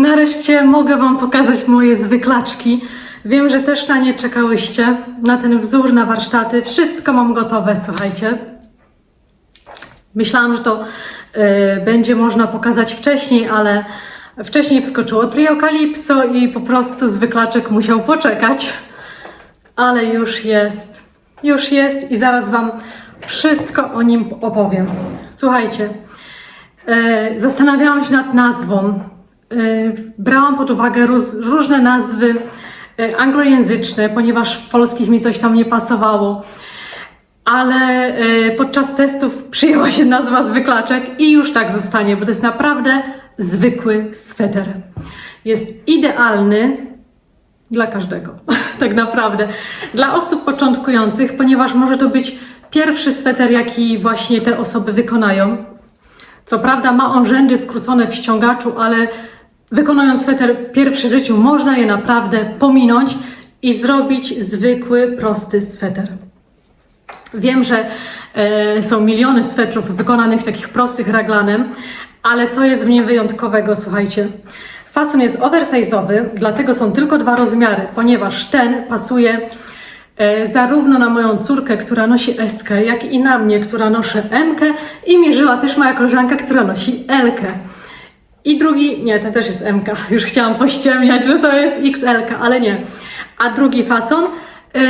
Nareszcie mogę Wam pokazać moje zwyklaczki. Wiem, że też na nie czekałyście, na ten wzór, na warsztaty. Wszystko mam gotowe, słuchajcie. Myślałam, że to y, będzie można pokazać wcześniej, ale wcześniej wskoczyło trio i po prostu zwyklaczek musiał poczekać. Ale już jest. Już jest i zaraz Wam wszystko o nim opowiem. Słuchajcie, e, zastanawiałam się nad nazwą. E, brałam pod uwagę róz, różne nazwy e, anglojęzyczne, ponieważ w polskich mi coś tam nie pasowało. Ale e, podczas testów przyjęła się nazwa zwyklaczek i już tak zostanie, bo to jest naprawdę zwykły sweter. Jest idealny dla każdego, tak naprawdę. Dla osób początkujących, ponieważ może to być pierwszy sweter, jaki właśnie te osoby wykonają. Co prawda ma on rzędy skrócone w ściągaczu, ale wykonując sweter pierwszy w życiu, można je naprawdę pominąć i zrobić zwykły, prosty sweter. Wiem, że e, są miliony swetrów wykonanych takich prostych raglanem, ale co jest w nim wyjątkowego, słuchajcie. Fason jest oversize'owy, dlatego są tylko dwa rozmiary, ponieważ ten pasuje e, zarówno na moją córkę, która nosi S, jak i na mnie, która noszę M i mierzyła też moja koleżanka, która nosi L. I drugi, nie, ten też jest M. Już chciałam pościemniać, że to jest XL, ale nie. A drugi fason yy,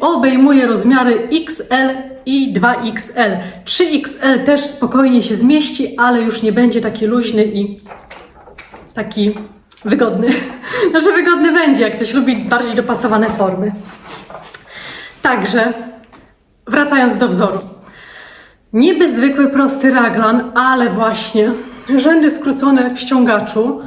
obejmuje rozmiary XL i 2XL. 3XL też spokojnie się zmieści, ale już nie będzie taki luźny i taki wygodny. Znaczy wygodny będzie, jak ktoś lubi bardziej dopasowane formy. Także, wracając do wzoru. Niby zwykły, prosty raglan, ale właśnie rzędy skrócone w ściągaczu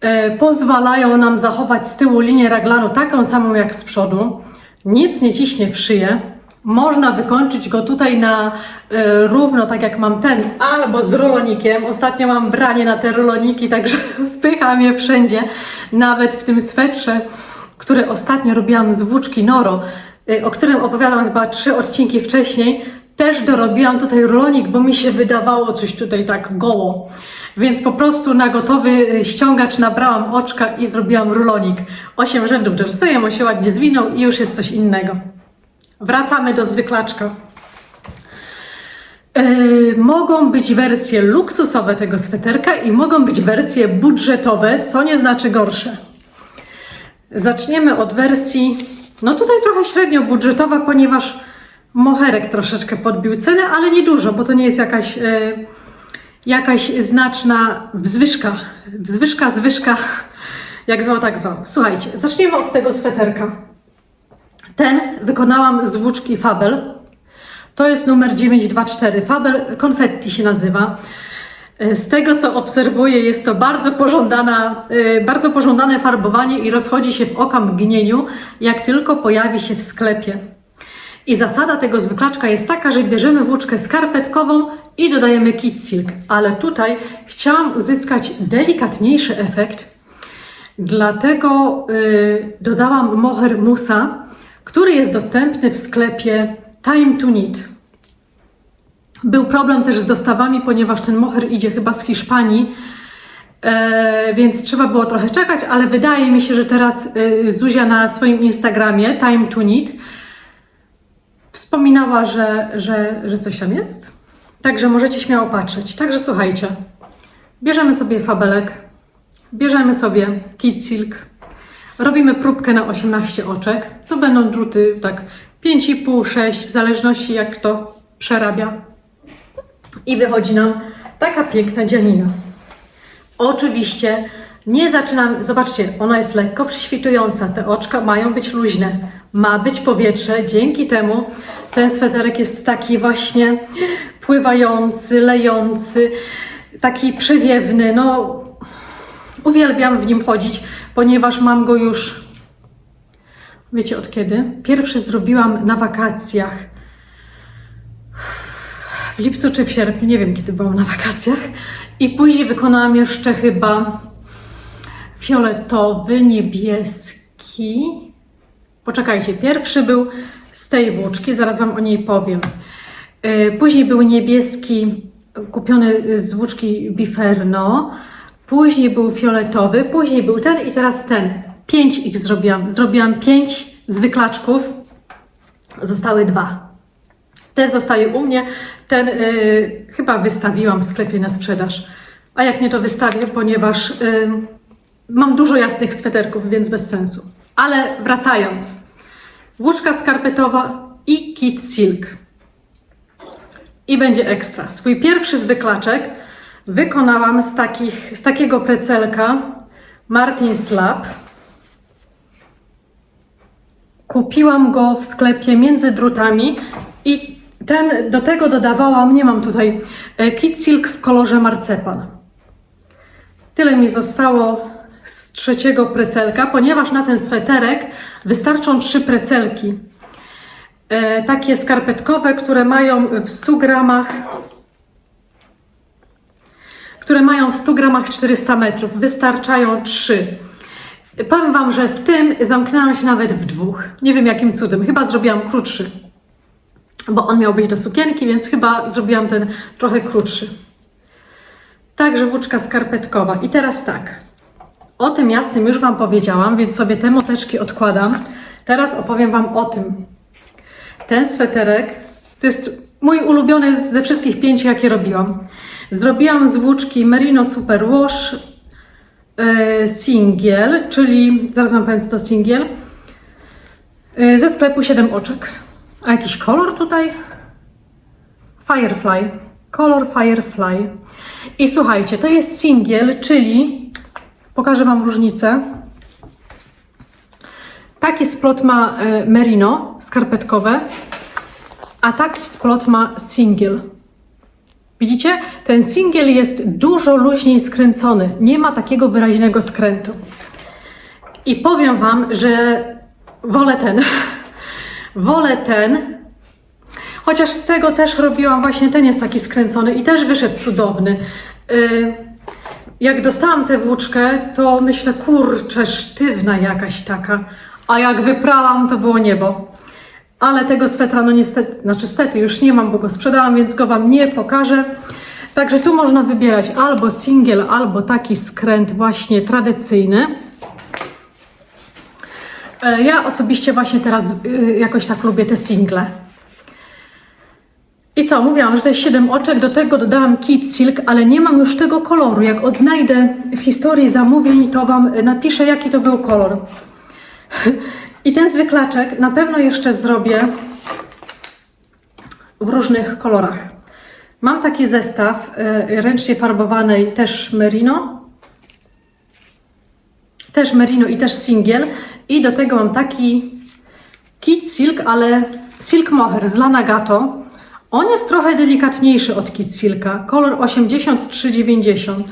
e, pozwalają nam zachować z tyłu linię raglanu taką samą jak z przodu. Nic nie ciśnie w szyję. Można wykończyć go tutaj na e, równo, tak jak mam ten, albo z rulonikiem. Ostatnio mam branie na te ruloniki, także wpycham je wszędzie. Nawet w tym swetrze, który ostatnio robiłam z włóczki Noro, e, o którym opowiadam chyba trzy odcinki wcześniej, też dorobiłam tutaj rulonik, bo mi się wydawało coś tutaj tak goło. Więc po prostu na gotowy y, ściągacz nabrałam oczka i zrobiłam rulonik. Osiem rzędów jersejem, on się ładnie zwinął i już jest coś innego. Wracamy do zwyklaczka. Yy, mogą być wersje luksusowe tego sweterka i mogą być wersje budżetowe, co nie znaczy gorsze. Zaczniemy od wersji, no tutaj trochę średnio budżetowa, ponieważ moherek troszeczkę podbił cenę, ale nie dużo, bo to nie jest jakaś, e, jakaś znaczna wzwyżka. Wzwyżka, zwyżka, jak zwał, tak zwał. Słuchajcie, zacznijmy od tego sweterka. Ten wykonałam z włóczki Fabel. To jest numer 924. Fabel Confetti się nazywa. E, Z tego co obserwuję, jest to bardzo, pożądana, e, bardzo pożądane farbowanie i rozchodzi się w oka mgnieniu, jak tylko pojawi się w sklepie. I zasada tego zwyklaczka jest taka, że bierzemy włóczkę skarpetkową i dodajemy kit silk. Ale tutaj chciałam uzyskać delikatniejszy efekt, dlatego y, dodałam moher musa, który jest dostępny w sklepie Time to Knit. Był problem też z dostawami, ponieważ ten moher idzie chyba z Hiszpanii, e, więc trzeba było trochę czekać, ale wydaje mi się, że teraz y, Zuzia na swoim Instagramie Time to Knit wspominała, że, że, że coś tam jest. Także możecie śmiało patrzeć. Także słuchajcie, bierzemy sobie fabelek, bierzemy sobie kit silk, robimy próbkę na 18 oczek. To będą druty tak 5,5, 6, w zależności jak kto przerabia. I wychodzi nam taka piękna dzianina. Oczywiście nie zaczynam, zobaczcie, ona jest lekko przyświtująca, te oczka mają być luźne, ma być powietrze, dzięki temu ten sweterek jest taki właśnie pływający, lejący, taki przewiewny, no uwielbiam w nim chodzić, ponieważ mam go już, wiecie od kiedy? Pierwszy zrobiłam na wakacjach, w lipcu czy w sierpniu, nie wiem kiedy byłam na wakacjach i później wykonałam jeszcze chyba fioletowy, niebieski. Poczekajcie, pierwszy był z tej włóczki, zaraz Wam o niej powiem. Yy, Później był niebieski, kupiony z włóczki Biferno. później był fioletowy, później był ten i teraz ten. Pięć ich zrobiłam. Zrobiłam pięć zwyklaczków, zostały dwa. Ten zostaje u mnie, ten y, chyba wystawiłam w sklepie na sprzedaż. A jak nie, to wystawię, ponieważ y, mam dużo jasnych sweterków, więc bez sensu. Ale wracając. Włóczka skarpetowa i kit silk. I będzie ekstra. Swój pierwszy zwyklaczek wykonałam z, takich, z takiego precelka Martin Slab. Kupiłam go w sklepie między drutami i ten, do tego dodawałam, nie mam tutaj, e, kit silk w kolorze marcepan. Tyle mi zostało z trzeciego precelka, ponieważ na ten sweterek wystarczą trzy precelki. E, takie skarpetkowe, które mają w 100 gramach które mają w 100 gramach 400 metrów. Wystarczają trzy. Powiem Wam, że w tym zamknęłam się nawet w dwóch. Nie wiem jakim cudem. Chyba zrobiłam krótszy, bo on miał być do sukienki, więc chyba zrobiłam ten trochę krótszy. Także włóczka skarpetkowa. I teraz tak. O tym jasnym już Wam powiedziałam, więc sobie te moteczki odkładam. Teraz opowiem Wam o tym. Ten sweterek to jest mój ulubiony ze wszystkich pięciu, jakie robiłam. Zrobiłam z włóczki Merino Super Wash e, Singiel, czyli zaraz Wam powiem, co to singiel. E, ze sklepu 7 oczek. A jakiś kolor tutaj? Firefly. Kolor Firefly. I słuchajcie, to jest singiel, czyli pokażę Wam różnicę. Taki splot ma e, merino skarpetkowe, a taki splot ma singiel. Widzicie? Ten singiel jest dużo luźniej skręcony. Nie ma takiego wyraźnego skrętu. I powiem Wam, że wolę ten. wolę ten. Chociaż z tego też robiłam, właśnie ten jest taki skręcony i też wyszedł cudowny. Yy, jak dostałam tę włóczkę, to myślę, kurczę, sztywna jakaś taka. A jak wyprałam, to było niebo. Ale tego swetra, no niestety, znaczy stety już nie mam, bo go sprzedałam, więc go Wam nie pokażę. Także tu można wybierać albo singiel, albo taki skręt właśnie tradycyjny. E, Ja osobiście właśnie teraz y, jakoś tak lubię te single. I co, mówiłam, że to jest 7 oczek, do tego dodałam kit silk, ale nie mam już tego koloru. Jak odnajdę w historii zamówień, to Wam napiszę, jaki to był kolor. I ten zwyklaczek na pewno jeszcze zrobię w różnych kolorach. Mam taki zestaw y, ręcznie farbowanej, też merino. Też merino i też singiel. I do tego mam taki kit silk, ale silk mohair z Lana Gato. On jest trochę delikatniejszy od kit silka. Kolor 83,90.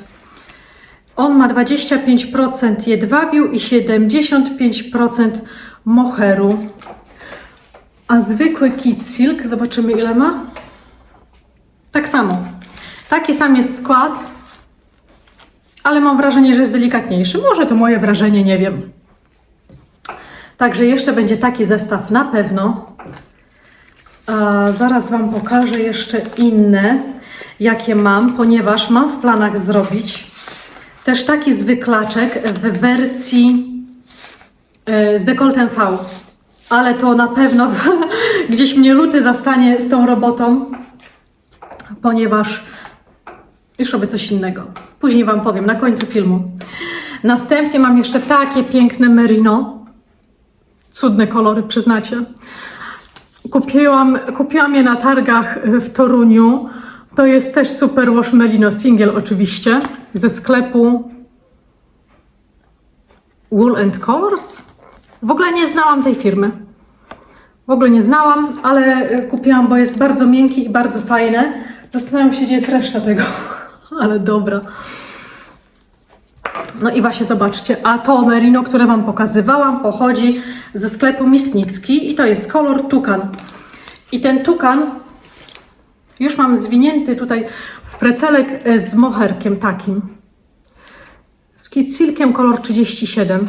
On ma 25% jedwabiu i 75% moheru. A zwykły kit silk, zobaczymy ile ma. Tak samo. Taki sam jest skład, ale mam wrażenie, że jest delikatniejszy. Może to moje wrażenie, nie wiem. Także jeszcze będzie taki zestaw na pewno. A zaraz Wam pokażę jeszcze inne, jakie mam, ponieważ mam w planach zrobić też taki zwyklaczek w wersji e, z dekoltem V. Ale to na pewno gdzieś mnie luty zastanie z tą robotą, ponieważ już robię coś innego. Później Wam powiem, na końcu filmu. Następnie mam jeszcze takie piękne merino. Cudne kolory, przyznacie. Kupiłam, kupiłam je na targach w Toruniu. To jest też Super Wash Merino Single oczywiście, ze sklepu Wool and Colors. W ogóle nie znałam tej firmy. W ogóle nie znałam, ale y, kupiłam, bo jest bardzo miękki i bardzo fajny. Zastanawiam się, gdzie jest reszta tego, ale dobra. No i właśnie zobaczcie, a to merino, które Wam pokazywałam, pochodzi ze sklepu Misnicki i to jest kolor tukan. I ten tukan już mam zwinięty tutaj w precelek e, z moherkiem takim. Z silkiem kolor 37.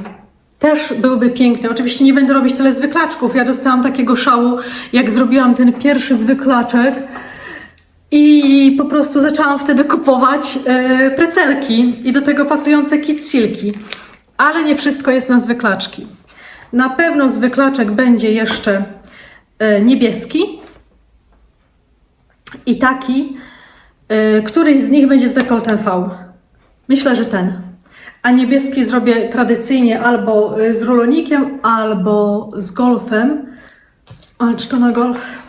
Też byłby piękny. Oczywiście nie będę robić tyle zwyklaczków. Ja dostałam takiego szału, jak zrobiłam ten pierwszy zwyklaczek. I po prostu zaczęłam wtedy kupować e, precelki i do tego pasujące kit silki. Ale nie wszystko jest na zwyklaczki. Na pewno zwyklaczek będzie jeszcze e, niebieski i taki, e, któryś z nich będzie z dekoltem V. Myślę, że ten. A niebieski zrobię tradycyjnie albo z rulonikiem, albo z golfem. Ale czy to na golf?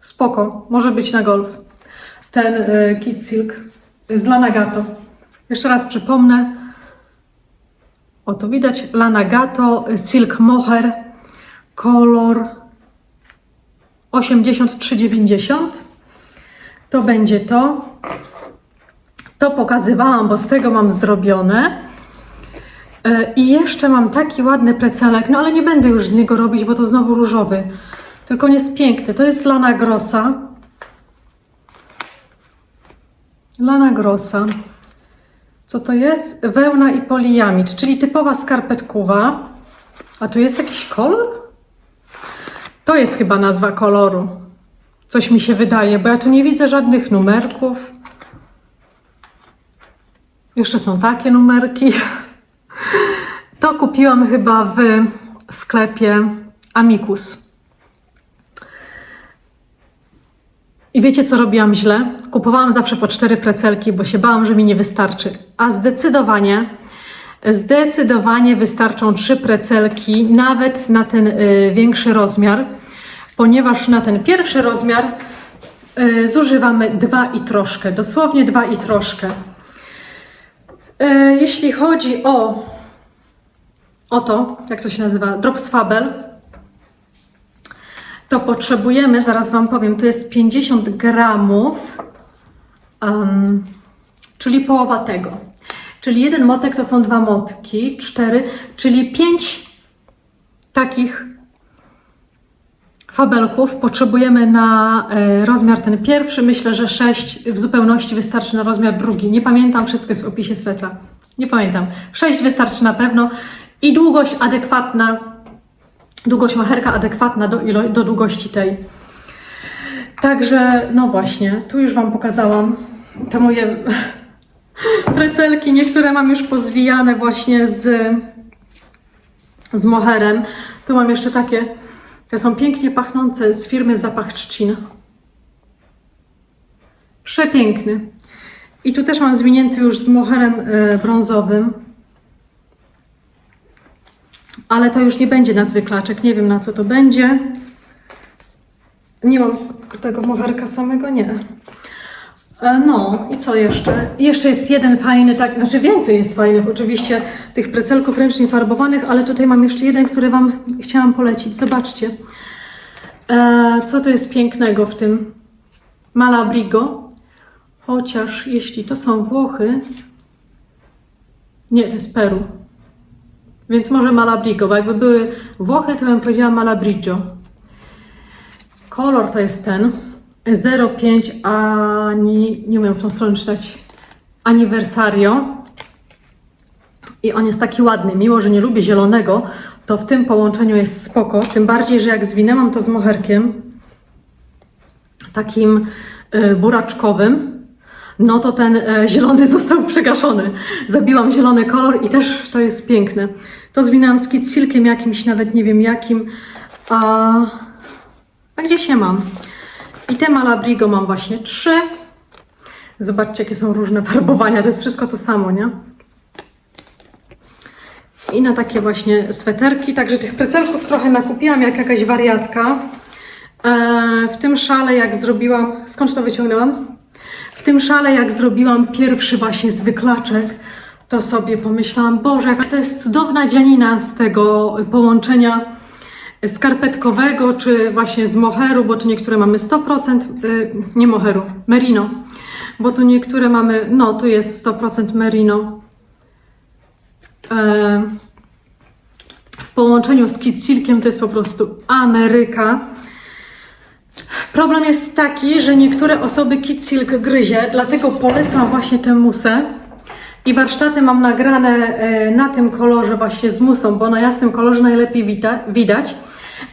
Spoko, może być na golf. Ten y, Kid Silk z Lanagato. Jeszcze raz przypomnę. O, to widać. Lanagato Silk Mohair. Kolor 83,90. To będzie to. To pokazywałam, bo z tego mam zrobione. E, I jeszcze mam taki ładny precelek, no ale nie będę już z niego robić, bo to znowu różowy. Tylko on jest piękny. To jest Lana Grossa. Lana Grossa. Co to jest? Wełna i poliamid, czyli typowa skarpetkowa. A tu jest jakiś kolor? To jest chyba nazwa koloru. Coś mi się wydaje, bo ja tu nie widzę żadnych numerków. Jeszcze są takie numerki. To kupiłam chyba w sklepie Amicus. I wiecie, co robiłam źle? Kupowałam zawsze po cztery precelki, bo się bałam, że mi nie wystarczy. A zdecydowanie, zdecydowanie wystarczą trzy precelki, nawet na ten y, większy rozmiar, ponieważ na ten pierwszy rozmiar y, zużywamy dwa i troszkę, dosłownie dwa i troszkę. Y, jeśli chodzi o, o to, jak to się nazywa, Drops Fabel, to potrzebujemy, zaraz Wam powiem, to jest 50 gramów, em, czyli połowa tego. Czyli jeden motek to są dwa motki, cztery, czyli pięć takich fabelków potrzebujemy na e, rozmiar ten pierwszy. Myślę, że sześć w zupełności wystarczy na rozmiar drugi. Nie pamiętam, wszystko jest w opisie swetra. Nie pamiętam. Sześć wystarczy na pewno i długość adekwatna długość macherka adekwatna do, ilo- do długości tej. Także, no właśnie, tu już Wam pokazałam te moje precelki. Niektóre mam już pozwijane właśnie z, z moherem. Tu mam jeszcze takie, które są pięknie pachnące z firmy Zapach Trzcin. Przepiękny. I tu też mam zwinięty już z moherem e, brązowym. Ale to już nie będzie na zwyklaczek. Nie wiem na co to będzie. Nie mam tego moherka samego, nie. E, No i co jeszcze? Jeszcze jest jeden fajny, tak, znaczy więcej jest fajnych oczywiście tych precelków ręcznie farbowanych, ale tutaj mam jeszcze jeden, który Wam chciałam polecić. Zobaczcie. E, co to jest pięknego w tym Malabrigo? Chociaż jeśli to są Włochy, nie, to jest Peru. Więc może Malabrigo, bo jakby były Włochy, to bym powiedziała Malabrigio. Kolor to jest ten 05 ani, nie umiem tą stronę czytać, Anniversario. I on jest taki ładny, mimo że nie lubię zielonego, to w tym połączeniu jest spoko. Tym bardziej, że jak zwinęłam to z moherkiem, takim y, buraczkowym, no to ten e, zielony został przegaszony. Zabiłam zielony kolor i też to jest piękne. To zwinęłam z silkiem jakimś, nawet nie wiem jakim. A, a gdzie się mam? I te Malabrigo mam właśnie trzy. Zobaczcie, jakie są różne farbowania. To jest wszystko to samo, nie? I na takie właśnie sweterki. Także tych precelków trochę nakupiłam jak jakaś wariatka. E, w tym szale, jak zrobiłam. Skąd to wyciągnęłam? W tym szale, jak zrobiłam pierwszy właśnie zwyklaczek, to sobie pomyślałam, Boże, jaka to jest cudowna dzianina z tego połączenia skarpetkowego, czy właśnie z moheru, bo tu niektóre mamy 100%, y, nie moheru, merino, bo tu niektóre mamy, no tu jest 100% merino. E, w połączeniu z kit silkiem to jest po prostu Ameryka. Problem jest taki, że niektóre osoby silk gryzie, dlatego polecam właśnie tę musę. I warsztaty mam nagrane e, na tym kolorze właśnie z musą, bo na jasnym kolorze najlepiej wita- widać.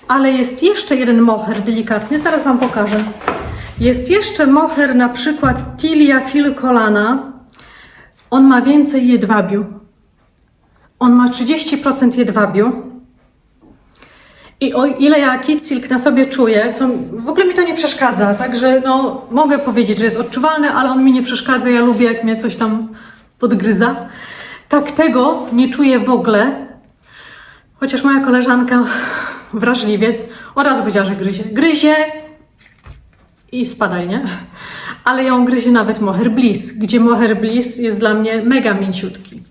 Ale jest jeszcze jeden moher delikatny, zaraz Wam pokażę. Jest jeszcze moher, na przykład Tilia filcolana. On ma więcej jedwabiu. On ma 30% jedwabiu. I o ile ja Kid Silk na sobie czuję, co w ogóle mi to nie przeszkadza, także no, mogę powiedzieć, że jest odczuwalny, ale on mi nie przeszkadza, ja lubię jak mnie coś tam podgryza. Tak tego nie czuję w ogóle, chociaż moja koleżanka, wrażliwiec, od razu powiedziała, że gryzie. Gryzie i spadaj, nie? Ale ją gryzie nawet Moher Bliss, gdzie Moher Bliss jest dla mnie mega mięciutki.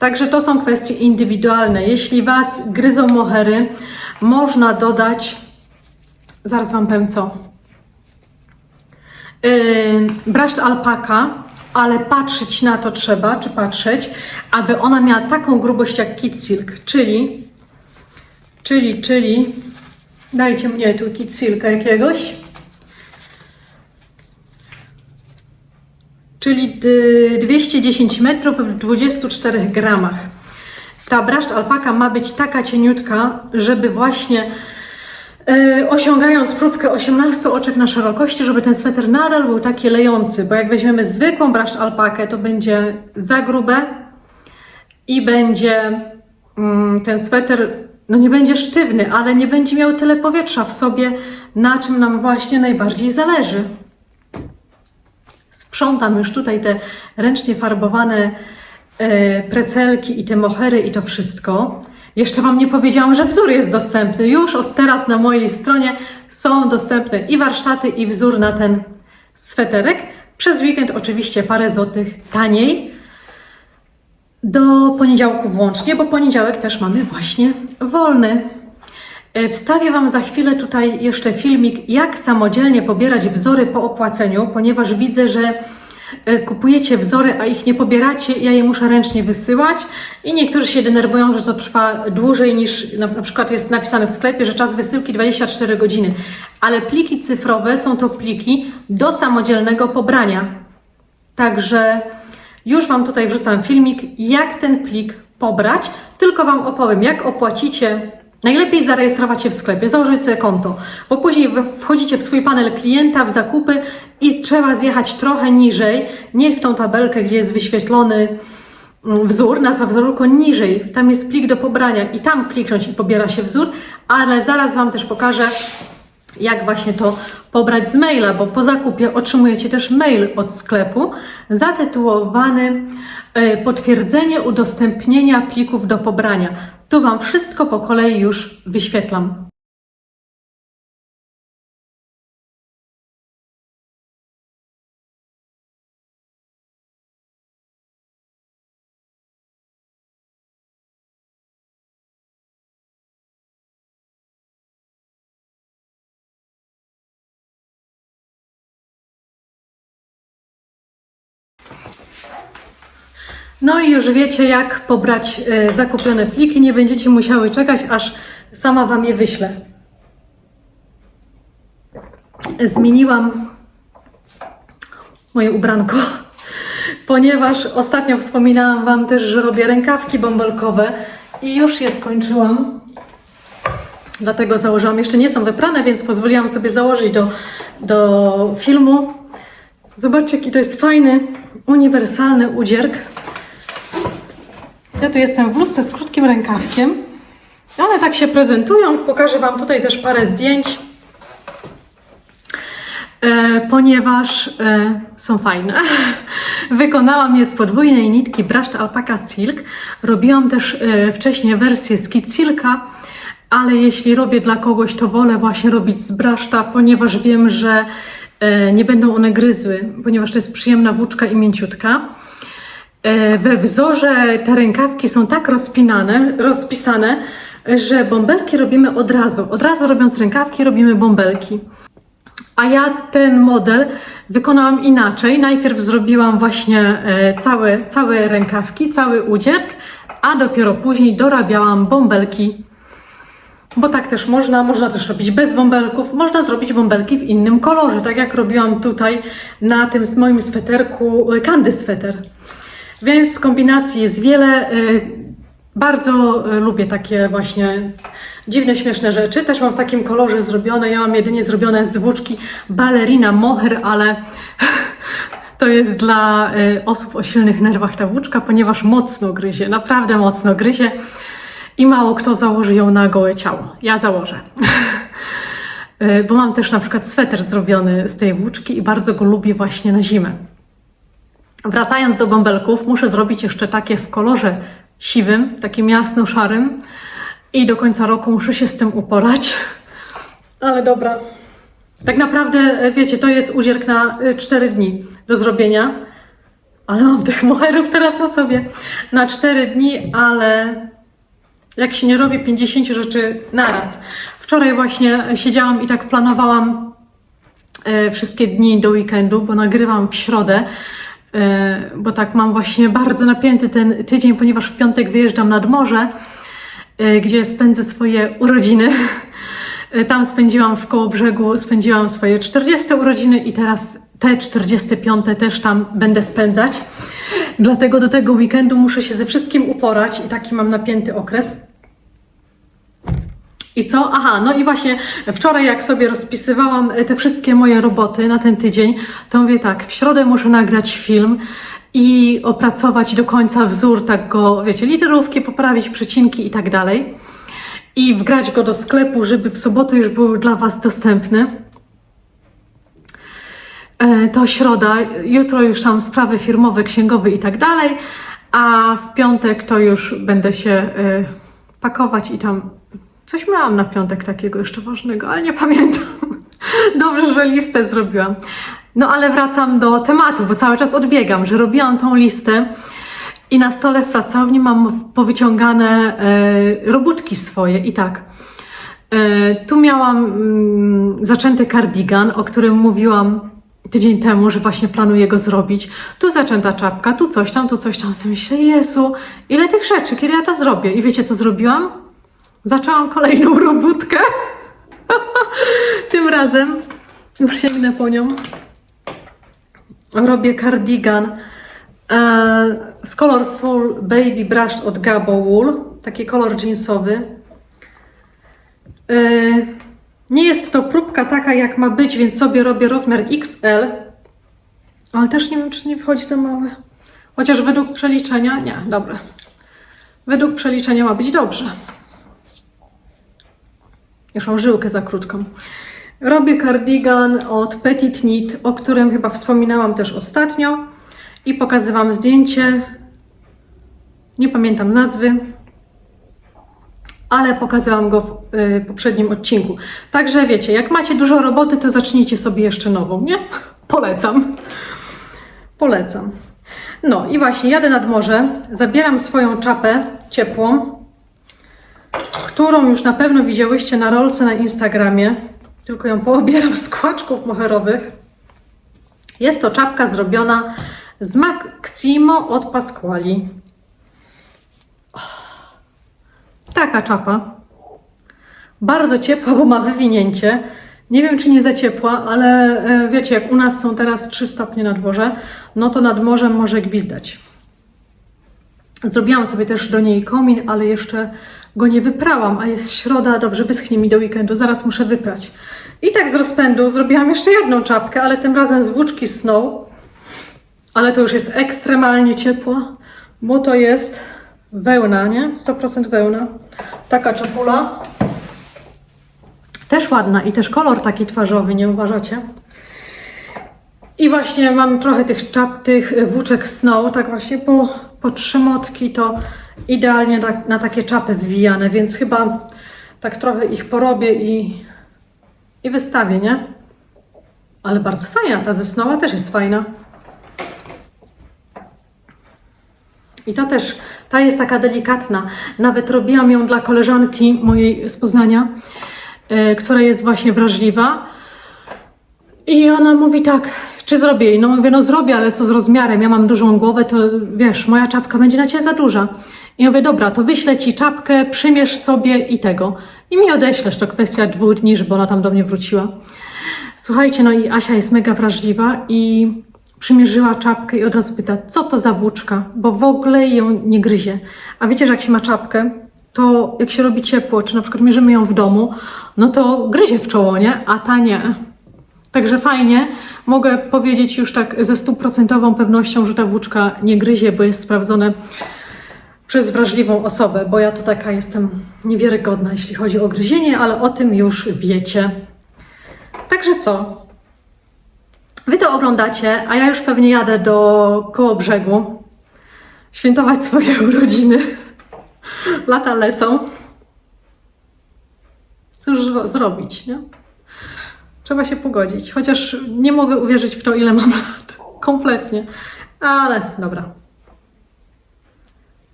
Także to są kwestie indywidualne. Jeśli Was gryzą mohery, można dodać, zaraz Wam powiem co, yy, alpaka, ale patrzeć na to trzeba, czy patrzeć, aby ona miała taką grubość jak Kid Silk, czyli, czyli, czyli, dajcie mnie tu Kid Silka jakiegoś, czyli y, 210 metrów w 24 gramach. Ta braszcz alpaka ma być taka cieniutka, żeby właśnie y, osiągając próbkę 18 oczek na szerokości, żeby ten sweter nadal był taki lejący, bo jak weźmiemy zwykłą braszcz alpakę, to będzie za grube i będzie mm, ten sweter, no nie będzie sztywny, ale nie będzie miał tyle powietrza w sobie, na czym nam właśnie najbardziej zależy sprzątam już tutaj te ręcznie farbowane e, precelki i te mohery i to wszystko. Jeszcze Wam nie powiedziałam, że wzór jest dostępny. Już od teraz na mojej stronie są dostępne i warsztaty, i wzór na ten sweterek. Przez weekend oczywiście parę złotych taniej. Do poniedziałku włącznie, bo poniedziałek też mamy właśnie wolny. E, Wstawię Wam za chwilę tutaj jeszcze filmik, jak samodzielnie pobierać wzory po opłaceniu, ponieważ widzę, że e, kupujecie wzory, a ich nie pobieracie, ja je muszę ręcznie wysyłać i niektórzy się denerwują, że to trwa dłużej niż na, na przykład jest napisane w sklepie, że czas wysyłki 24 godziny. Ale pliki cyfrowe są to pliki do samodzielnego pobrania. Także już Wam tutaj wrzucam filmik, jak ten plik pobrać. Tylko Wam opowiem, jak opłacicie. Najlepiej zarejestrować się w sklepie, założyć sobie konto, bo później wchodzicie w swój panel klienta, w zakupy i trzeba zjechać trochę niżej, nie w tą tabelkę, gdzie jest wyświetlony mm, wzór, nazwa wzoru, tylko niżej. Tam jest plik do pobrania i tam kliknąć i pobiera się wzór, ale zaraz Wam też pokażę, jak właśnie to pobrać z maila, bo po zakupie otrzymujecie też mail od sklepu zatytułowany e, Potwierdzenie udostępnienia plików do pobrania. Tu Wam wszystko po kolei już wyświetlam. No i już wiecie, jak pobrać e, zakupione pliki. Nie będziecie musiały czekać, aż sama Wam je wyślę. Zmieniłam moje ubranko, ponieważ ostatnio wspominałam Wam też, że robię rękawki bąbelkowe i już je skończyłam. Dlatego założyłam. Jeszcze nie są wyprane, więc pozwoliłam sobie założyć do, do filmu. Zobaczcie, jaki to jest fajny, uniwersalny udzierk. Ja tu jestem w bluzce z krótkim rękawkiem. One tak się prezentują. Pokażę Wam tutaj też parę zdjęć, e, ponieważ e, są fajne. Wykonałam je z podwójnej nitki Brushed Alpaca Silk. Robiłam też e, wcześniej wersję z Kid Silka, ale jeśli robię dla kogoś, to wolę właśnie robić z braszta, ponieważ wiem, że nie będą one gryzły, ponieważ to jest przyjemna włóczka i mięciutka. E, We wzorze te rękawki są tak rozpinane, rozpisane, że bąbelki robimy od razu. Od razu robiąc rękawki robimy bąbelki. A ja ten model wykonałam inaczej. Najpierw zrobiłam właśnie e, całe, całe rękawki, cały udzierk, a dopiero później dorabiałam bąbelki. Bo tak też można, można też robić bez bąbelków, można zrobić bąbelki w innym kolorze, tak jak robiłam tutaj na tym moim sweterku, e, Candy sweter. Więc kombinacji jest wiele. y, Bardzo e, lubię takie właśnie dziwne, śmieszne rzeczy. Też mam w takim kolorze zrobione. Ja mam jedynie zrobione z włóczki ballerina moher, ale to jest dla e, osób o silnych nerwach ta włóczka, ponieważ mocno gryzie, naprawdę mocno gryzie i mało kto założy ją na gołe ciało. Ja założę. Bo mam też na przykład sweter zrobiony z tej włóczki i bardzo go lubię właśnie na zimę. Wracając do bąbelków, muszę zrobić jeszcze takie w kolorze siwym, takim jasno-szarym i do końca roku muszę się z tym uporać. Ale dobra. Tak naprawdę, wiecie, to jest udzierk na 4 dni do zrobienia. Ale mam tych moherów teraz na sobie na 4 dni, ale jak się nie robi 50 rzeczy naraz. Wczoraj właśnie siedziałam i tak planowałam e, wszystkie dni do weekendu, bo nagrywam w środę, bo tak mam właśnie bardzo napięty ten tydzień, ponieważ w piątek wyjeżdżam nad morze, e, gdzie spędzę swoje urodziny. E, Tam spędziłam w Kołobrzegu, spędziłam swoje 40 urodziny i teraz te 45 też tam będę spędzać. Dlatego do tego weekendu muszę się ze wszystkim uporać i taki mam napięty okres. I co? Aha, no i właśnie wczoraj, jak sobie rozpisywałam e, te wszystkie moje roboty na ten tydzień, to mówię tak, w środę muszę nagrać film i opracować do końca wzór, tak go, wiecie, literówki, poprawić przecinki i tak dalej. I wgrać go do sklepu, żeby w sobotę już był dla Was dostępny. E, To środa, jutro już tam sprawy firmowe, księgowe i tak dalej, a w piątek to już będę się e, pakować i tam coś miałam na piątek takiego jeszcze ważnego, ale nie pamiętam. Dobrze, że listę zrobiłam. No ale wracam do tematu, bo cały czas odbiegam, że robiłam tą listę i na stole w pracowni mam powyciągane e, robótki swoje i tak. E, tu miałam mm, zaczęty kardigan, o którym mówiłam tydzień temu, że właśnie planuję go zrobić. Tu zaczęta czapka, tu coś tam, tu coś tam. Sobie myślę, Jezu, ile tych rzeczy, kiedy ja to zrobię? I wiecie, co zrobiłam? Zaczęłam kolejną robótkę. Tym razem już sięgnę po nią. Robię kardigan e, z Colorful Baby Brushed od Gabo Wool. Taki kolor jeansowy. E, nie jest to próbka taka, jak ma być, więc sobie robię rozmiar XL. Ale też nie wiem, czy nie wychodzi za małe. Chociaż według przeliczenia, nie, dobra. Według przeliczenia ma być dobrze. Już mam żyłkę za krótką. Robię kardigan od Petit Knit, o którym chyba wspominałam też ostatnio. I pokazywałam zdjęcie. Nie pamiętam nazwy, ale pokazałam go w y, poprzednim odcinku. Także wiecie, jak macie dużo roboty, to zacznijcie sobie jeszcze nową, nie? Polecam. Polecam. No i właśnie, jadę nad morze, zabieram swoją czapę ciepłą, którą już na pewno widziałyście na rolce na Instagramie, tylko ją poobieram z kłaczków moherowych. Jest to czapka zrobiona z Maximo od Pasquali. Taka czapa. Bardzo ciepła, bo ma wywinięcie. Nie wiem, czy nie za ciepła, ale e, wiecie, jak u nas są teraz 3 stopnie na dworze, no to nad morzem może gwizdać. Zrobiłam sobie też do niej komin, ale jeszcze go nie wyprałam, a jest środa, dobrze, wyschnie mi do weekendu, zaraz muszę wyprać. I tak z rozpędu zrobiłam jeszcze jedną czapkę, ale tym razem z włóczki Snow. Ale to już jest ekstremalnie ciepła, bo to jest wełna, nie? 100% wełna. Taka czapula. Też ładna i też kolor taki twarzowy, nie uważacie? I właśnie mam trochę tych czap, tych włóczek Snow, tak właśnie po, po trzy motki to idealnie na, na takie czapy wwijane, więc chyba tak trochę ich porobię i, i wystawię, nie? Ale bardzo fajna, ta ze Snowa też jest fajna. I ta też, ta jest taka delikatna. Nawet robiłam ją dla koleżanki mojej z Poznania, e, która jest właśnie wrażliwa. I ona mówi tak, czy zrobię? No mówię, no zrobię, ale co z rozmiarem? Ja mam dużą głowę, to wiesz, moja czapka będzie na ciebie za duża. I mówię, dobra, to wyślę ci czapkę, przymierz sobie i tego. I mi odeślesz, to kwestia dwóch dni, żeby ona tam do mnie wróciła. Słuchajcie, no i Asia jest mega wrażliwa i przymierzyła czapkę i od razu pyta, co to za włóczka, bo w ogóle ją nie gryzie. A wiecie, że jak się ma czapkę, to jak się robi ciepło, czy na przykład mierzymy ją w domu, no to gryzie w czoło, nie? A ta nie. Także fajnie, mogę powiedzieć już tak ze stuprocentową pewnością, że ta włóczka nie gryzie, bo jest sprawdzone przez wrażliwą osobę, bo ja to taka jestem niewiarygodna, jeśli chodzi o gryzienie, ale o tym już wiecie. Także co? Wy to oglądacie, a ja już pewnie jadę do koło brzegu świętować swoje urodziny. Lata lecą. Cóż zro- zrobić, nie? Trzeba się pogodzić. Chociaż nie mogę uwierzyć w to, ile mam lat. Kompletnie. Ale dobra.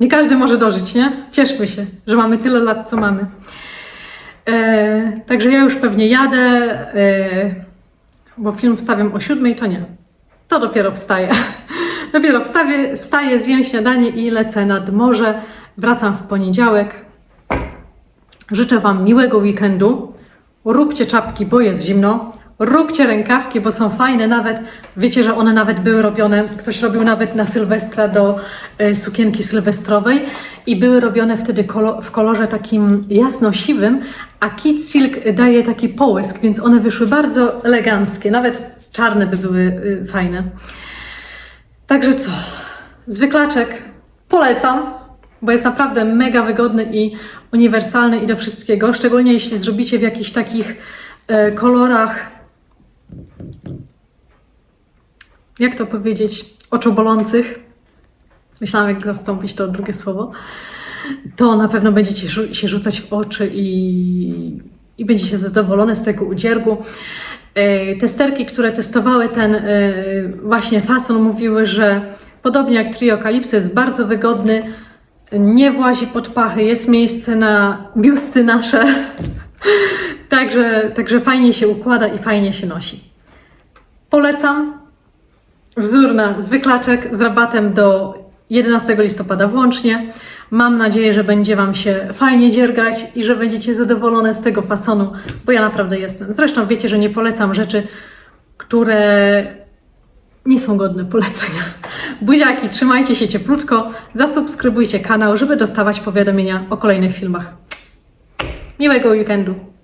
Nie każdy może dożyć, nie? Cieszmy się, że mamy tyle lat, co mamy. E, także ja już pewnie jadę, e, bo film wstawiam o siódmej, to nie. To dopiero wstaję. dopiero wstawię, wstaję, zjem śniadanie i lecę nad morze. Wracam w poniedziałek. Życzę Wam miłego weekendu. Róbcie czapki, bo jest zimno. Róbcie rękawki, bo są fajne nawet. Wiecie, że one nawet były robione, ktoś robił nawet na Sylwestra do e, sukienki sylwestrowej i były robione wtedy kolo, w kolorze takim jasno-siwym, a Kid Silk daje taki połysk, więc one wyszły bardzo eleganckie. Nawet czarne by były y, fajne. Także co? Zwyklaczek polecam, bo jest naprawdę mega wygodny i uniwersalny i do wszystkiego, szczególnie jeśli zrobicie w jakichś takich e, kolorach, jak to powiedzieć, oczobolących. Myślałam, jak zastąpić to drugie słowo. To na pewno będziecie się rzucać w oczy i, i będziecie zadowolone z tego udziergu. E, Testerki, które testowały ten e, właśnie fason, mówiły, że podobnie jak Trio jest bardzo wygodny, nie włazi pod pachy, jest miejsce na biusty nasze. także, także fajnie się układa i fajnie się nosi. Polecam. Wzór na zwyklaczek z rabatem do 11 listopada włącznie. Mam nadzieję, że będzie Wam się fajnie dziergać i że będziecie zadowolone z tego fasonu, bo ja naprawdę jestem. Zresztą wiecie, że nie polecam rzeczy, które nie są godne polecenia. Buziaki, trzymajcie się cieplutko, zasubskrybujcie kanał, żeby dostawać powiadomienia o kolejnych filmach. Miłego weekendu!